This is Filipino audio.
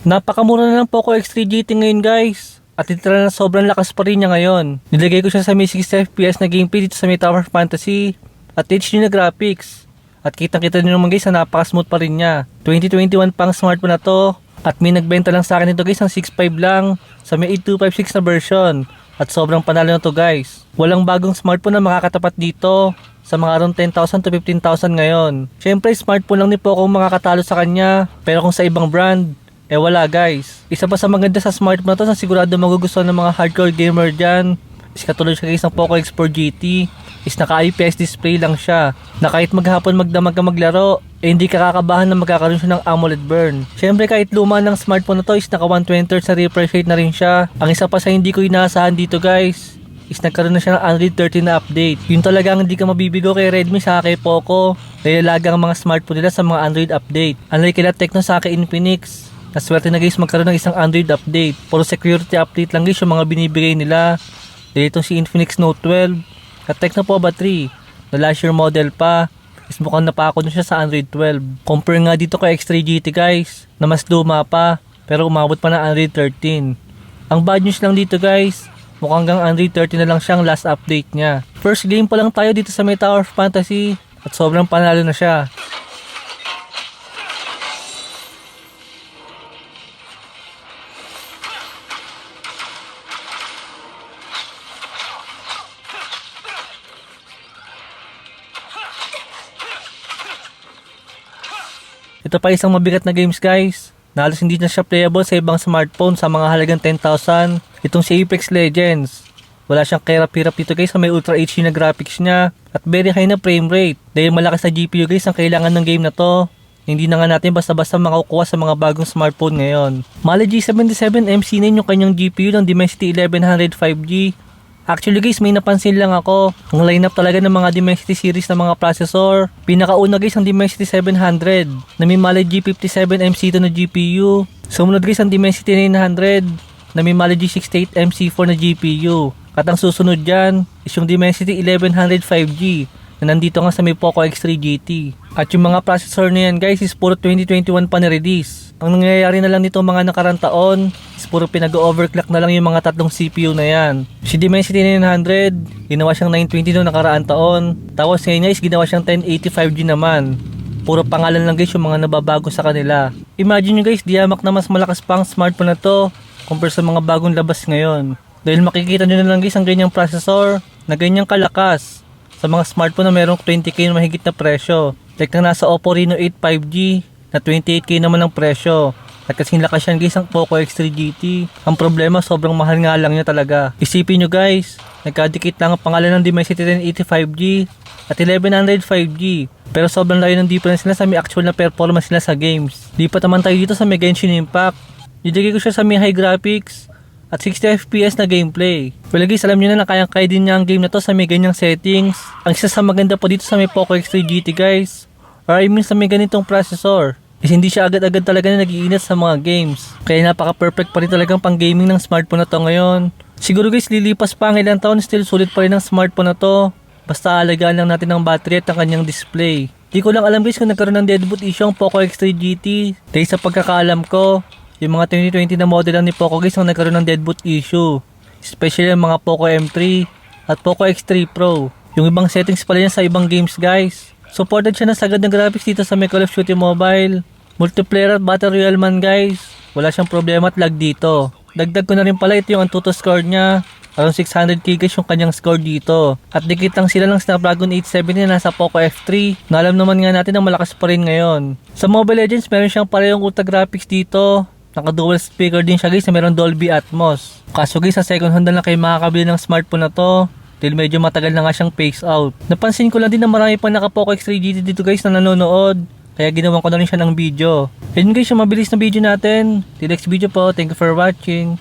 Napakamura na ng Poco X3 GT ngayon guys. At literal na sobrang lakas pa rin niya ngayon. Nilagay ko siya sa may 60 FPS na gameplay dito sa may Tower Fantasy at HD na graphics. At kitang kita nyo naman guys na napaka-smooth pa rin niya. 2021 pang smartphone na to. At may nagbenta lang sa akin ito guys ng 6.5 lang sa may 8256 na version. At sobrang panalo na to guys. Walang bagong smartphone na makakatapat dito sa mga around 10,000 to 15,000 ngayon. Siyempre smartphone lang ni Poco ang makakatalo sa kanya. Pero kung sa ibang brand, eh wala guys. Isa pa sa maganda sa smartphone na to na sigurado magugustuhan ng mga hardcore gamer dyan is katulad siya ng Poco X4 GT is naka IPS display lang siya na kahit maghapon magdamag ka maglaro eh hindi ka kakabahan na magkakaroon siya ng AMOLED burn. Siyempre kahit luma ng smartphone na to is naka 120 Hz sa refresh rate na rin siya. Ang isa pa sa hindi ko inaasahan dito guys is nagkaroon na siya ng Android 13 na update. Yun talaga ang hindi ka mabibigo kay Redmi sa kay Poco. Nilalaga ang mga smartphone nila sa mga Android update. Unlike kila Tecno sa kay Infinix, Naswerte na guys magkaroon ng isang Android update. Puro security update lang guys yung mga binibigay nila. Itong si Infinix Note 12 at Tecno Pova 3 na last year model pa is mukhang napako na siya sa Android 12. Compare nga dito kay X3 GT guys na mas luma pa pero umabot pa ng Android 13. Ang bad news lang dito guys, mukhang hanggang Android 13 na lang siyang last update niya. First game pa lang tayo dito sa may Tower Fantasy at sobrang panalo na siya. Ito pa isang mabigat na games guys. Na halos hindi na siya playable sa ibang smartphone sa mga halagang 10,000. Itong si Apex Legends. Wala siyang kahirap-hirap dito guys sa may Ultra HD na graphics niya at very high na frame rate. Dahil malakas na GPU guys ang kailangan ng game na to. Hindi na nga natin basta-basta makakukuha sa mga bagong smartphone ngayon. Mali G77 MC9 yung kanyang GPU ng Dimensity 1100 5G Actually guys, may napansin lang ako. Ang lineup talaga ng mga Dimensity series ng mga processor. Pinakauna guys ang Dimensity 700 na may Mali G57 MC2 na GPU. Sumunod guys ang Dimensity 900 na may Mali G68 MC4 na GPU. At ang susunod dyan is yung Dimensity 1100 5G na nandito nga sa may Poco X3 GT. At yung mga processor na yan guys is puro 2021 pa na-release. Ang nangyayari na lang nito mga nakarang taon puro pinag-overclock na lang yung mga tatlong CPU na yan. Si Dimensity 900, ginawa siyang 920 noong nakaraan taon. Tapos ngayon nga is ginawa siyang 1085G naman. Puro pangalan lang guys yung mga nababago sa kanila. Imagine nyo guys, diyamak na mas malakas pa ang smartphone na to compare sa mga bagong labas ngayon. Dahil makikita nyo na lang guys ang ganyang processor na ganyang kalakas sa mga smartphone na merong 20k na mahigit na presyo. Like na nasa Oppo Reno 8 5G na 28k naman ang presyo. At kasing lakas yan guys ang Poco X3 GT. Ang problema sobrang mahal nga lang niya talaga. Isipin nyo guys, nagkadikit lang ang pangalan ng Dimensity 1085G at 1100 5G. Pero sobrang layo ng difference nila sa may actual na performance nila sa games. Lipat naman tayo dito sa may Genshin Impact. Nilagay ko siya sa may high graphics at 60 FPS na gameplay. Well guys, alam nyo na na kayang-kaya din niya ang game na to sa may ganyang settings. Ang isa sa maganda po dito sa may Poco X3 GT guys, or I mean sa may ganitong processor, is hindi siya agad-agad talaga na nagiinit sa mga games. Kaya napaka-perfect pa rin talagang pang gaming ng smartphone na to ngayon. Siguro guys, lilipas pa ang ilang taon, still sulit pa rin ang smartphone na to. Basta alagaan lang natin ang battery at ang kanyang display. Di ko lang alam guys kung nagkaroon ng deadboot issue ang Poco X3 GT. Dahil sa pagkakaalam ko, yung mga 2020 na model lang ni Poco guys ang nagkaroon ng deadboot issue. Especially ang mga Poco M3 at Poco X3 Pro. Yung ibang settings pala yan sa ibang games guys. Supported siya ng sagad na graphics dito sa may Call of Duty Mobile. Multiplayer at Battle Royale man guys. Wala siyang problema at lag dito. Dagdag ko na rin pala ito yung Antutu score niya. Around 600k guys yung kanyang score dito. At dikit lang sila ng Snapdragon 870 na nasa Poco F3. Na alam naman nga natin na malakas pa rin ngayon. Sa Mobile Legends meron siyang parehong ultra graphics dito. Naka dual speaker din siya guys na meron Dolby Atmos. Kaso guys sa second hand lang kayo makakabili ng smartphone na to. Dahil medyo matagal na nga siyang phase out. Napansin ko lang din na marami pang naka Poco X3 GT dito guys na nanonood. Kaya ginawan ko na rin siya ng video. Yun guys yung mabilis na video natin. Till next video po. Thank you for watching.